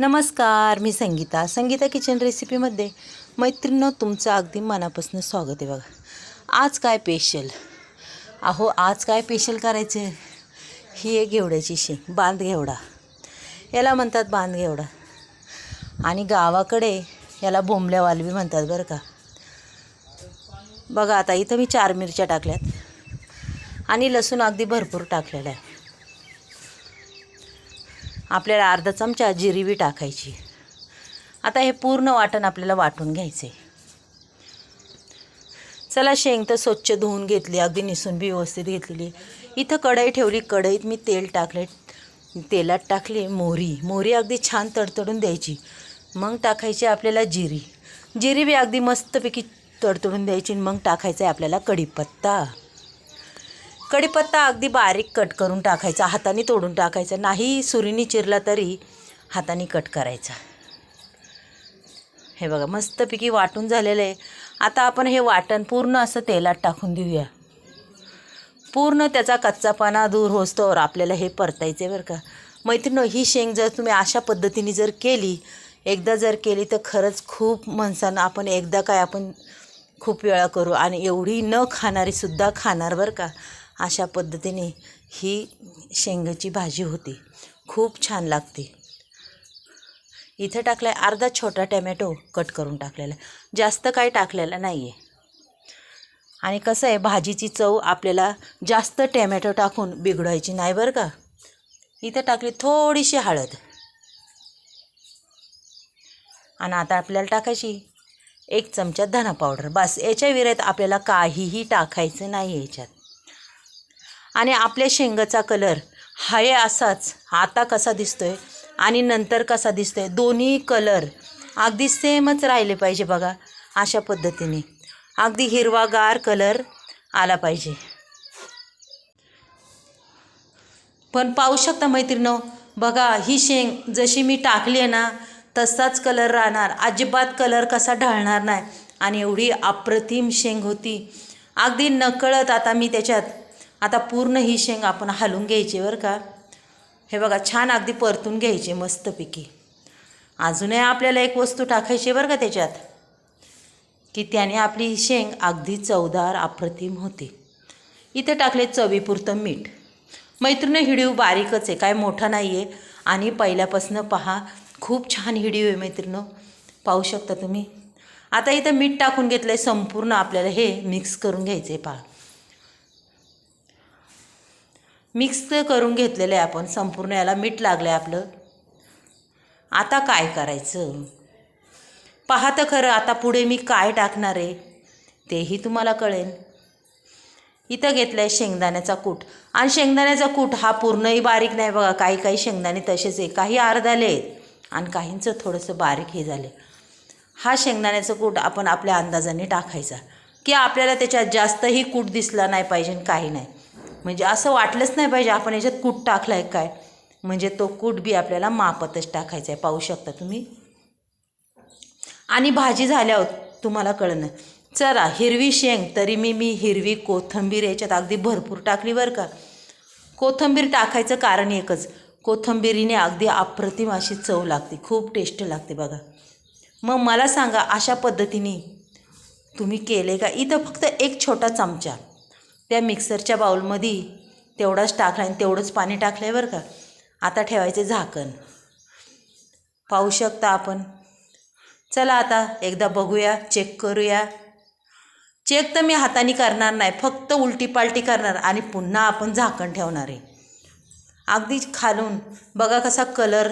नमस्कार मी संगीता. संगीता किचन रेसिपीमध्ये मैत्रिणीनं तुमचं अगदी मनापासून स्वागत आहे बघा. आज काय पेशल अहो आज काय पेशल करायचं? ही एक घेवड्याची शेंग बांधघेवडा याला म्हणतात बांधघेवडा आणि गावाकडे याला बोंबल्या वालवी म्हणतात बरं का. बघा आता इथं मी चार मिरच्या टाकल्यात. आणि लसूण अगदी भरपूर टाकलेलं आहे. आपल्याला अर्धा चमचा जिरीबी टाकायची. आता हे पूर्ण वाटण आपल्याला वाटून घ्यायचं आहे चला शेंग तर स्वच्छ धुवून घेतली अगदी निसून बी व्यवस्थित घेतलेली. इथं कढई ठेवली कढईत मी तेल टाकले. तेलात टाकली मोहरी. मोहरी अगदी छान तडतडून द्यायची. मग टाकायची आपल्याला जिरी. जिरी बी अगदी मस्तपैकी तडतडून द्यायची आणि मग टाकायचं आहे आपल्याला कढीपत्ता. कढीपत्ता अगदी बारीक कट करून टाकायचा हाताने तोडून टाकायचा. नाही सुरीने चिरला तरी हाताने कट करायचा. हे बघा मस्तपैकी वाटून झालेलं आहे. आता आपण हे वाटण पूर्ण असं तेलात टाकून देऊया. पूर्ण त्याचा कच्चापाना दूर होस्तोवर आपल्याला हे परतायचं आहे बरं का. मैत्रिणी ही शेंग जर तुम्ही अशा पद्धतीने जर केली एकदा जर केली तर खरंच खूप माणसांना आपण एकदा काय आपण खूप वेळा करू आणि एवढी न खाणारीसुद्धा खाणार बरं का. अशा पद्धतीने ही शेंगाची भाजी होती. खूप छान लागते. इथं टाकलं आहे अर्धा छोटा टॅमॅटो कट करून टाकलेला. आहे जास्त काही टाकलेलं नाही आहे आणि कसं आहे भाजीची चव आपल्याला जास्त टॅमॅटो टाकून बिघडायची नाही बरं का? इथं टाकली थोडीशी हळद. आणि आता आपल्याला टाकायची एक चमचा धना पावडर. बस याच्या विरहित आपल्याला काहीही टाकायचं नाही याच्यात. आणि आपल्या शेंगाचा कलर हाय असाच. आता कसा दिसतोय आणि नंतर कसा दिसतोय? दोन्ही कलर अगदी सेमच राहिले पाहिजे बघा अशा पद्धतीने. अगदी हिरवागार कलर आला पाहिजे. पण पाहू शकता मैत्रिणं बघा ही शेंग जशी मी टाकली आहे ना तसाच कलर राहणार. अजिबात कलर कसा ढळणार नाही. आणि एवढी अप्रतिम शेंग होती. अगदी नकळत आता मी त्याच्यात आता पूर्ण ही शेंग आपण हलून घ्यायची बरं का. हे बघा छान अगदी परतून घ्यायचे मस्तपैकी. अजूनही आपल्याला एक वस्तू टाकायची बरं का त्याच्यात. की त्याने आपली ही शेंग अगदी चवदार अप्रतिम होते. इथे टाकले चवीपुरतं मीठ. मैत्रिणी हिडीव बारीकच आहे काय मोठा नाही आहे आणि पहिल्यापासून पहा खूप छान हिडीव आहे मैत्रिणं. पाहू शकता तुम्ही. आता इथं मीठ टाकून घेतलं आहे संपूर्ण आपल्याला हे मिक्स करून घ्यायचं आहे पहा. मिक्स करून घेतलेलं आहे आपण संपूर्ण याला मीठ लागलं आहे आपलं. आता काय करायचं? पहा तर खरं आता पुढे मी काय टाकणार आहे तेही तुम्हाला कळेल. इथं घेतलं आहे शेंगदाण्याचा कूट. आणि शेंगदाण्याचा कूट हा पूर्णही बारीक नाही बघा काही काही शेंगदाणे तसेच आहे. काही अर्धाले आहेत आणि काहींचं थोडंसं बारीक हे झालं. हा शेंगदाण्याचा कूट आपण आपल्या अंदाजाने टाकायचा. की आपल्याला त्याच्यात जास्तही कूट दिसला नाही पाहिजे काही नाही. म्हणजे असं वाटलंच नाही पाहिजे आपण याच्यात कूट टाकला आहे काय? म्हणजे तो कूट बी आपल्याला मापतच टाकायचा आहे पाहू शकता तुम्ही? आणि भाजी झाल्यावर तुम्हाला कळणं चला हिरवी शेंग तरी मी मी हिरवी कोथंबीर याच्यात अगदी भरपूर टाकली बरं का. कोथंबीर टाकायचं कारण एकच कोथंबीरीने अगदी अप्रतिम अशी चव लागते खूप टेस्ट लागते बघा. मग मला सांगा अशा पद्धतीने तुम्ही केले का? इथं फक्त एक छोटा चमचा. त्या मिक्सरच्या बाऊलमध्ये तेवढाच टाकला आणि तेवढंच पाणी टाकलं आहे बरं का. आता ठेवायचं झाकण. पाहू शकता आपण. चला आता एकदा बघूया चेक करूया. चेक तर मी हाताने करणार नाही फक्त उलटी पालटी करणार आणि पुन्हा आपण झाकण ठेवणार आहे. अगदी खालून बघा कसा कलर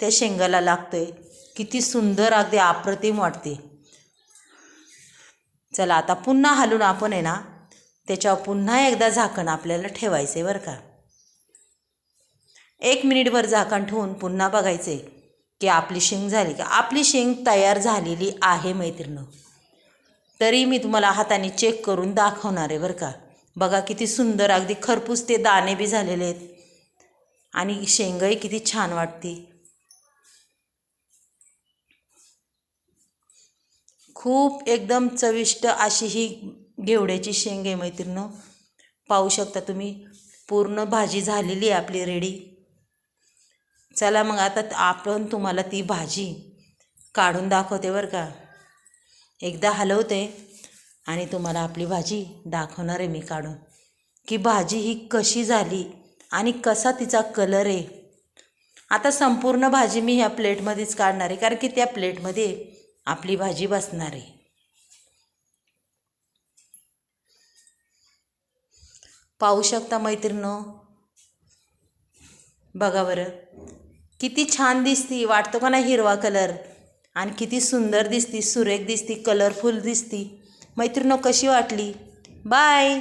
त्या शेंगाला लागतो आहे किती सुंदर अगदी अप्रतिम वाटते. चला आता पुन्हा हलून आपण आहे ना त्याच्यावर पुन्हा एकदा झाकण आपल्याला ठेवायचं आहे बरं का. एक मिनिटभर झाकण ठेवून पुन्हा बघायचे की आपली शेंग झाली का. आपली शेंग तयार झालेली आहे मैत्रिणं तरी मी तुम्हाला हाताने चेक करून दाखवणार आहे बरं का. बघा किती सुंदर अगदी खरपूस ते दाणे बी झालेले आहेत. आणि शेंगही किती छान वाटते. खूप एकदम चविष्ट अशी ही घेवड्याची शेंग आहे मैत्रिणं पाहू शकता तुम्ही पूर्ण भाजी झालेली आहे आपली रेडी चला मग आता आपण तुम्हाला ती भाजी काढून दाखवते बरं का. एकदा हलवते आणि तुम्हाला आपली भाजी दाखवणार आहे मी काढून. की भाजी ही कशी झाली आणि कसा तिचा कलर आहे. आता संपूर्ण भाजी मी ह्या प्लेटमध्येच काढणार आहे कारण की त्या प्लेटमध्ये आपली भाजी बसणार आहे. पाहू शकता मैत्रिणो बघा बरं. किती छान दिसती वाटतो का नाही हिरवा कलर आणि किती सुंदर दिसती सुरेख दिसती कलरफुल दिसती. मैत्रिणो कशी वाटली? बाय